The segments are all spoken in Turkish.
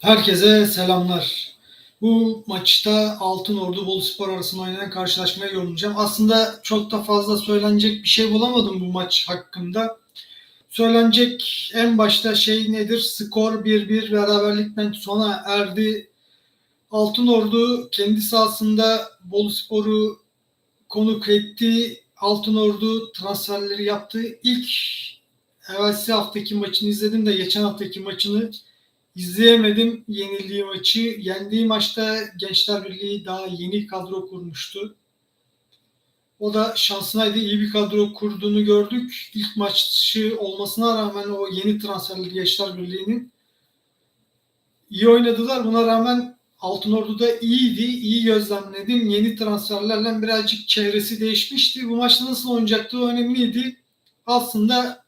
Herkese selamlar. Bu maçta Altın Ordu Bolu Spor arasında oynanan karşılaşmaya yorumlayacağım. Aslında çok da fazla söylenecek bir şey bulamadım bu maç hakkında. Söylenecek en başta şey nedir? Skor 1-1 beraberlikten sona erdi. Altın Ordu kendi sahasında Bolu Spor'u konuk etti. Altın Ordu transferleri yaptı. İlk evvelsi haftaki maçını izledim de geçen haftaki maçını İzleyemedim yenildiği maçı. Yendiği maçta Gençler Birliği daha yeni kadro kurmuştu. O da şansınaydı. iyi bir kadro kurduğunu gördük. İlk maçı olmasına rağmen o yeni transferli Gençler Birliği'nin iyi oynadılar. Buna rağmen Altınordu da iyiydi. İyi gözlemledim. Yeni transferlerle birazcık çehresi değişmişti. Bu maçta nasıl oynayacaktı önemliydi. Aslında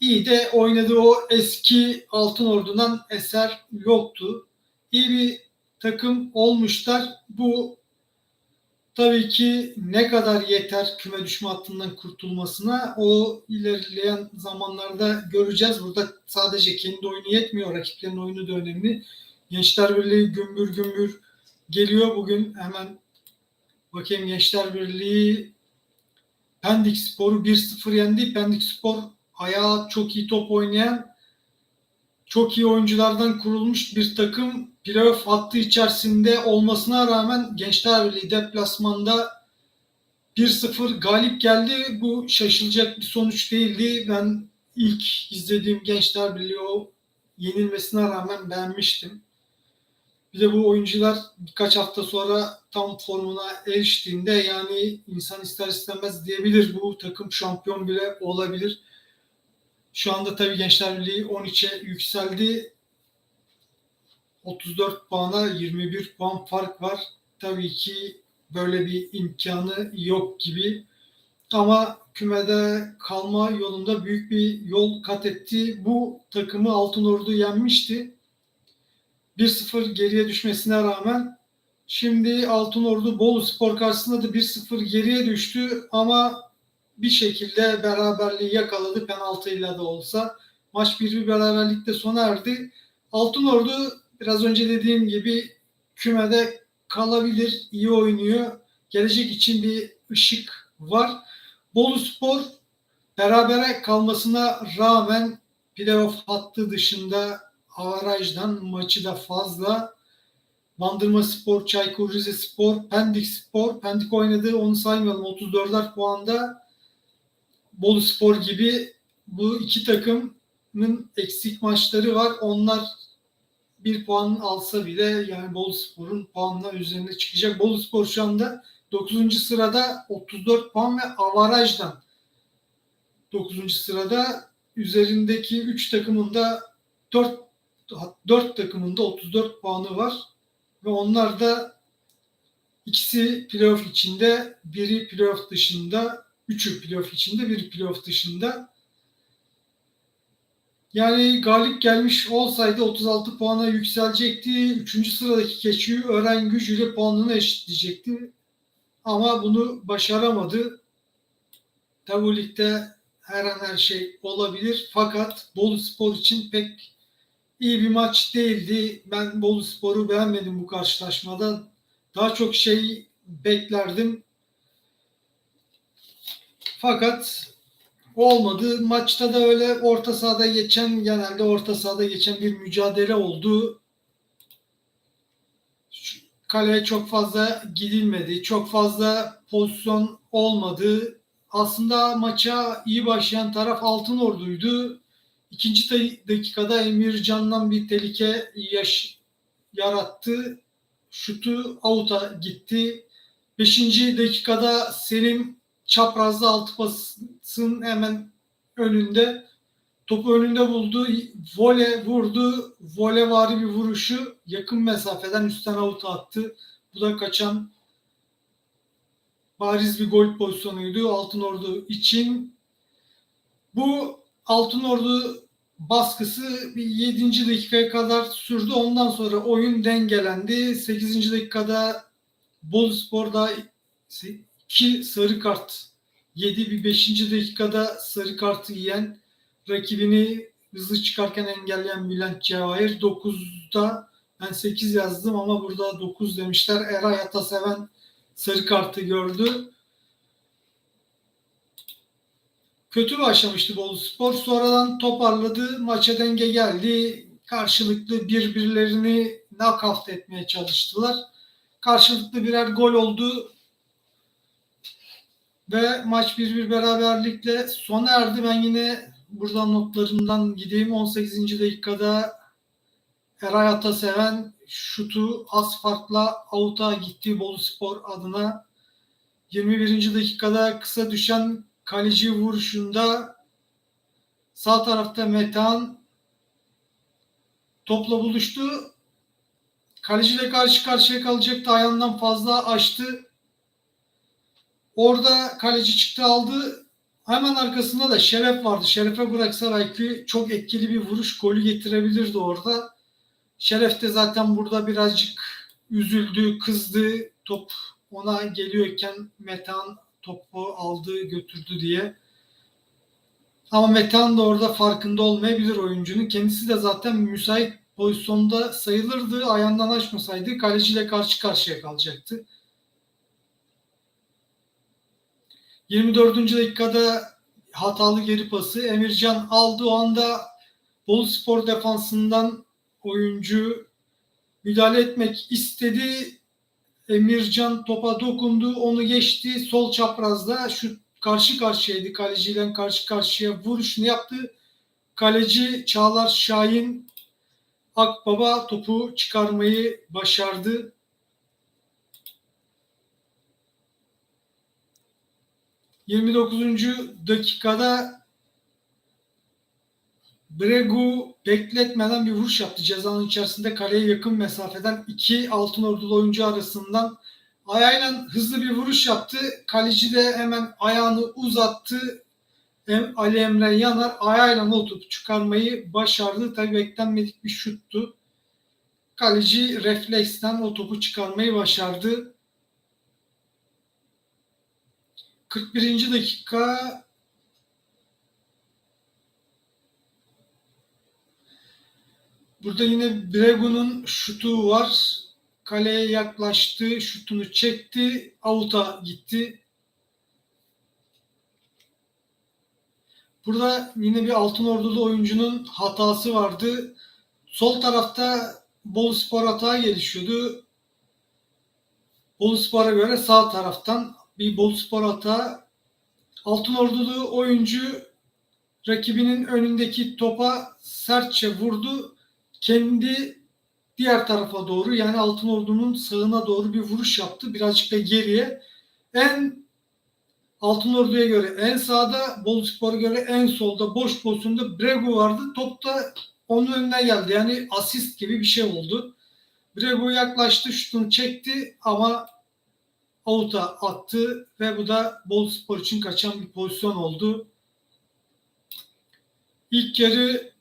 iyi de oynadığı o eski Altın Ordu'dan eser yoktu. İyi bir takım olmuşlar. Bu tabii ki ne kadar yeter küme düşme hattından kurtulmasına o ilerleyen zamanlarda göreceğiz. Burada sadece kendi oyunu yetmiyor. Rakiplerin oyunu da önemli. Gençler Birliği gümbür gümbür geliyor. Bugün hemen bakayım Gençler Birliği Pendik Spor'u 1-0 yendi. Pendik Spor ayağı çok iyi top oynayan, çok iyi oyunculardan kurulmuş bir takım playoff hattı içerisinde olmasına rağmen Gençler Birliği deplasmanda 1-0 galip geldi. Bu şaşılacak bir sonuç değildi. Ben ilk izlediğim Gençler Birliği o yenilmesine rağmen beğenmiştim. Bir de bu oyuncular birkaç hafta sonra tam formuna eriştiğinde yani insan ister istemez diyebilir bu takım şampiyon bile olabilir. Şu anda tabii Gençler Birliği 13'e yükseldi. 34 puana 21 puan fark var. Tabii ki böyle bir imkanı yok gibi. Ama kümede kalma yolunda büyük bir yol kat etti. Bu takımı Altın Ordu yenmişti. 1-0 geriye düşmesine rağmen şimdi Altın Ordu Bolu Spor karşısında da 1-0 geriye düştü ama bir şekilde beraberliği yakaladı penaltıyla da olsa. Maç bir bir beraberlikte sona erdi. Altın Ordu biraz önce dediğim gibi kümede kalabilir, iyi oynuyor. Gelecek için bir ışık var. Bolu Spor berabere kalmasına rağmen playoff hattı dışında avarajdan maçı da fazla. Bandırma Spor, Çaykur Rizespor, Pendik Spor, Pendik oynadı onu saymayalım 34'er puanda. Bolu Spor gibi bu iki takımın eksik maçları var. Onlar bir puan alsa bile yani Bolu Spor'un puanla üzerine çıkacak. Bolu Spor şu anda 9. sırada 34 puan ve avarajdan 9. sırada üzerindeki 3 takımın da 4 4 takımın da 34 puanı var ve onlar da ikisi playoff içinde, biri playoff dışında Üçü playoff içinde, bir playoff dışında. Yani galip gelmiş olsaydı 36 puana yükselecekti. Üçüncü sıradaki keçiyi öğren gücüyle puanını eşitleyecekti. Ama bunu başaramadı. Tabi ligde her an her şey olabilir. Fakat Bolu Spor için pek iyi bir maç değildi. Ben Bolu Spor'u beğenmedim bu karşılaşmada. Daha çok şey beklerdim. Fakat olmadı. Maçta da öyle orta sahada geçen genelde orta sahada geçen bir mücadele oldu. Kaleye çok fazla gidilmedi. Çok fazla pozisyon olmadı. Aslında maça iyi başlayan taraf Altın Ordu'ydu. İkinci dakikada Emir Can'dan bir tehlike yaş yarattı. Şutu avuta gitti. Beşinci dakikada Selim çaprazda altı pasın hemen önünde topu önünde buldu. Vole vurdu. Vole vari bir vuruşu yakın mesafeden üstten avut attı. Bu da kaçan bariz bir gol pozisyonuydu Altın Ordu için. Bu Altın Ordu baskısı bir 7. dakikaya kadar sürdü. Ondan sonra oyun dengelendi. 8. dakikada Bolu Spor'da ki sarı kart yedi bir 5. dakikada sarı kartı yiyen rakibini hızlı çıkarken engelleyen Bülent Cevahir 9'da Ben 8 yazdım ama burada 9 demişler. Eray Ataseven sarı kartı gördü. Kötü başlamıştı Bolu Spor. Sonradan toparladı. Maça denge geldi. Karşılıklı birbirlerini knockout etmeye çalıştılar. Karşılıklı birer gol oldu. Ve maç 1-1 beraberlikle sona erdi. Ben yine buradan notlarımdan gideyim. 18. dakikada Eray Ataseven şutu az farkla avuta gitti Bolu Spor adına. 21. dakikada kısa düşen kaleci vuruşunda sağ tarafta Metehan topla buluştu. Kaleciyle karşı karşıya kalacaktı. Ayağından fazla açtı. Orada kaleci çıktı aldı. Hemen arkasında da Şeref vardı. Şeref'e bıraksa belki çok etkili bir vuruş golü getirebilirdi orada. Şeref de zaten burada birazcık üzüldü, kızdı. Top ona geliyorken Metan topu aldı, götürdü diye. Ama Metan da orada farkında olmayabilir oyuncunun. Kendisi de zaten müsait pozisyonda sayılırdı. Ayağından açmasaydı kaleciyle karşı karşıya kalacaktı. 24. dakikada hatalı geri pası Emircan aldı o anda Bolu Spor defansından oyuncu müdahale etmek istedi. Emircan topa dokundu, onu geçti. Sol çaprazda şu karşı karşıyaydı. Kaleciyle karşı karşıya vuruşunu yaptı. Kaleci Çağlar Şahin Akbaba topu çıkarmayı başardı. Yirmi dokuzuncu dakikada Bregu bekletmeden bir vuruş yaptı cezanın içerisinde kaleye yakın mesafeden iki altın ordulu oyuncu arasından ayağıyla hızlı bir vuruş yaptı. Kaleci de hemen ayağını uzattı. Hem Ali Emre Yanar ayağıyla o çıkarmayı başardı. Tabii beklenmedik bir şuttu. Kaleci refleksten o topu çıkarmayı başardı. 41. dakika Burada yine Bregu'nun şutu var. Kaleye yaklaştı, şutunu çekti, avuta gitti. Burada yine bir altın ordulu oyuncunun hatası vardı. Sol tarafta Bolu Spor hata gelişiyordu. Bolu Spor'a göre sağ taraftan bir Bolu Spor hata. Altın ordulu oyuncu rakibinin önündeki topa sertçe vurdu kendi diğer tarafa doğru yani Altın Ordu'nun sağına doğru bir vuruş yaptı. Birazcık da geriye. En Altın Ordu'ya göre en sağda, Bolu Spor'a göre en solda boş pozisyonda Brego vardı. Top da onun önüne geldi. Yani asist gibi bir şey oldu. Brego yaklaştı, şutunu çekti ama avuta attı ve bu da Bolu Spor için kaçan bir pozisyon oldu. İlk yarı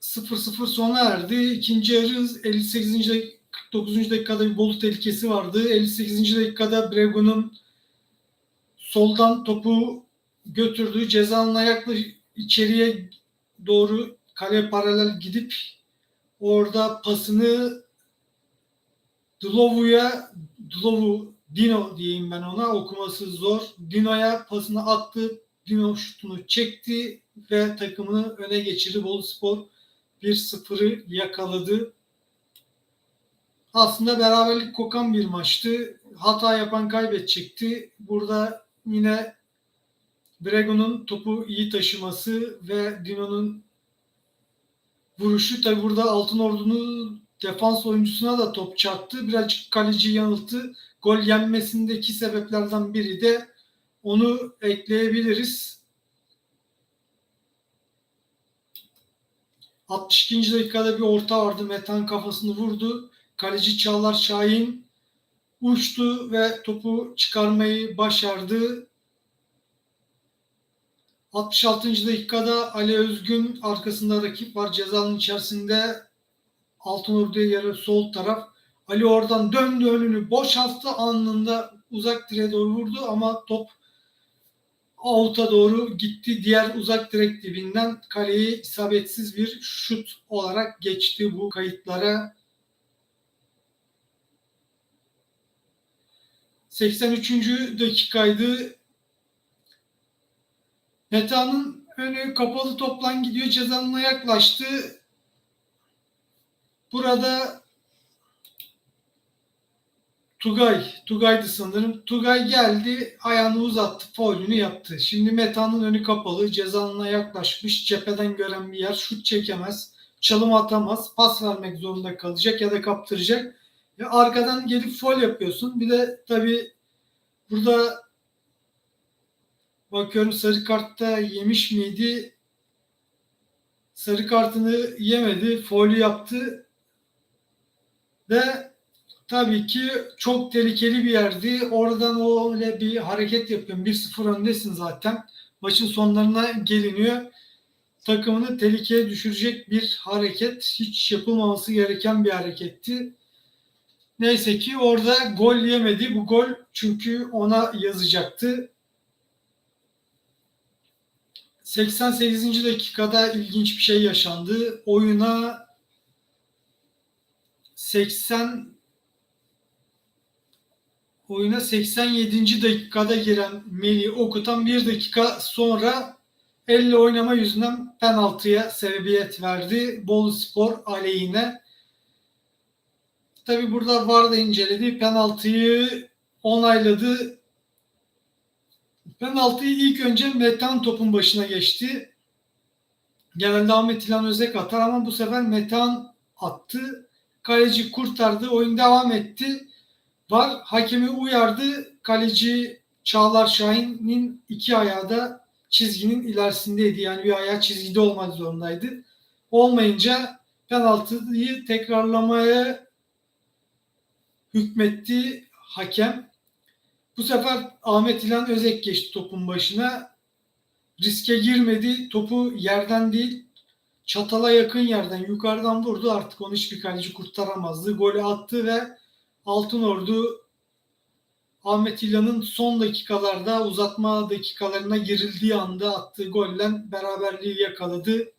0-0 sona erdi. İkinci yarı 58. 49. dakikada bir Bolu tehlikesi vardı. 58. dakikada Brego'nun soldan topu götürdü. Cezanın ayakla içeriye doğru kale paralel gidip orada pasını Dlovu'ya Dlovu Dino diyeyim ben ona okuması zor. Dino'ya pasını attı. Dino şutunu çekti ve takımını öne geçirdi. Bolu Spor 1-0'ı yakaladı. Aslında beraberlik kokan bir maçtı. Hata yapan kaybedecekti. Burada yine Brego'nun topu iyi taşıması ve Dino'nun vuruşu tabi burada Altın Ordu'nun defans oyuncusuna da top çarptı. Birazcık kaleci yanılttı. Gol yenmesindeki sebeplerden biri de onu ekleyebiliriz. 62. dakikada bir orta vardı. Metan kafasını vurdu. Kaleci Çağlar Şahin uçtu ve topu çıkarmayı başardı. 66. dakikada Ali Özgün arkasında rakip var cezanın içerisinde Altınur diye yarı sol taraf. Ali oradan döndü önünü boşalttı anında uzak direğe doğru vurdu ama top out'a doğru gitti. Diğer uzak direk dibinden kaleyi isabetsiz bir şut olarak geçti bu kayıtlara. 83. dakikaydı. Meta'nın önü kapalı toplan gidiyor. Cezanına yaklaştı. Burada Tugay, Tugay'dı sanırım. Tugay geldi, ayağını uzattı, faulünü yaptı. Şimdi Meta'nın önü kapalı, cezanına yaklaşmış, cepheden gören bir yer, şut çekemez, çalım atamaz, pas vermek zorunda kalacak ya da kaptıracak. Ve arkadan gelip faul yapıyorsun. Bir de tabii burada bakıyorum sarı kartta yemiş miydi? Sarı kartını yemedi, faulü yaptı ve tabii ki çok tehlikeli bir yerdi. Oradan öyle bir hareket yapıyorum. 1-0 öndesin zaten. Maçın sonlarına geliniyor. Takımını tehlikeye düşürecek bir hareket. Hiç yapılmaması gereken bir hareketti. Neyse ki orada gol yemedi. Bu gol çünkü ona yazacaktı. 88. dakikada ilginç bir şey yaşandı. Oyuna 80 oyuna 87. dakikada giren Melih Okut'tan bir dakika sonra elle oynama yüzünden penaltıya sebebiyet verdi. Bolu Spor aleyhine. Tabi burada VAR da inceledi. Penaltıyı onayladı. Penaltıyı ilk önce Metehan topun başına geçti. Genelde Ahmet İlhan Özek atar ama bu sefer Metehan attı. Kaleci kurtardı. Oyun devam etti. Var hakemi uyardı. Kaleci Çağlar Şahin'in iki ayağı da çizginin ilerisindeydi. Yani bir ayağı çizgide olmak zorundaydı. Olmayınca penaltıyı tekrarlamaya hükmetti hakem. Bu sefer Ahmet İlhan Özek geçti topun başına. Riske girmedi. Topu yerden değil çatala yakın yerden yukarıdan vurdu. Artık onu hiçbir kaleci kurtaramazdı. Golü attı ve Altın Ordu Ahmet İlhan'ın son dakikalarda uzatma dakikalarına girildiği anda attığı golle beraberliği yakaladı.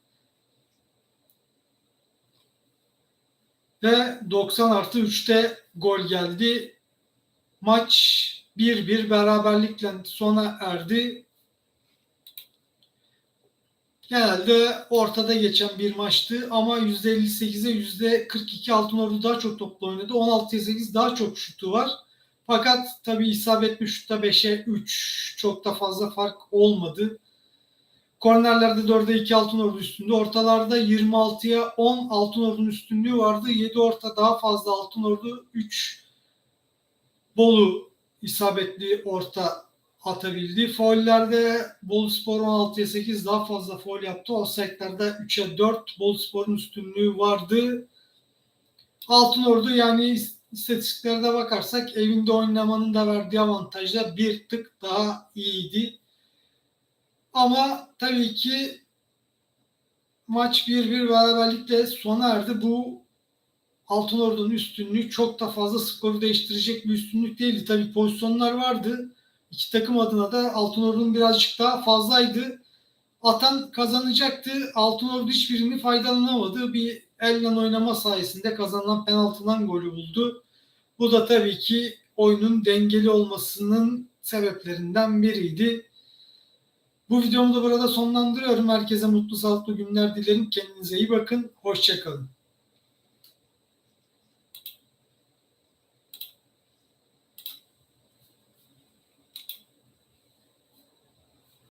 Ve 90 artı 3'te gol geldi. Maç 1-1 beraberlikle sona erdi. Genelde ortada geçen bir maçtı ama %58'e %42 Altın Ordu daha çok toplu oynadı. 16'ya 8 daha çok şutu var. Fakat tabii isabetli şutta 5'e 3 çok da fazla fark olmadı. Kornerlerde 4'e 2 Altın Ordu üstünde. Ortalarda 26'ya 10 Altın Ordu'nun üstünlüğü vardı. 7 orta daha fazla Altın Ordu 3 Bolu isabetli orta atabildi. Faullerde Bolu Spor 16'ya 8 daha fazla faul yaptı. Offside'lerde 3'e 4 Bolu Spor'un üstünlüğü vardı. Altın Ordu yani istatistiklerde bakarsak evinde oynamanın da verdiği avantajla bir tık daha iyiydi. Ama tabii ki maç 1-1 beraberlikle sona erdi. Bu Altın Ordu'nun üstünlüğü çok da fazla skoru değiştirecek bir üstünlük değildi. Tabii pozisyonlar vardı. İki takım adına da Altın Ordu'nun birazcık daha fazlaydı. Atan kazanacaktı. Altın Ordu hiçbirini faydalanamadı. Bir elle oynama sayesinde kazanılan penaltıdan golü buldu. Bu da tabii ki oyunun dengeli olmasının sebeplerinden biriydi. Bu videomu da burada sonlandırıyorum. Herkese mutlu sağlıklı günler dilerim. Kendinize iyi bakın. Hoşçakalın.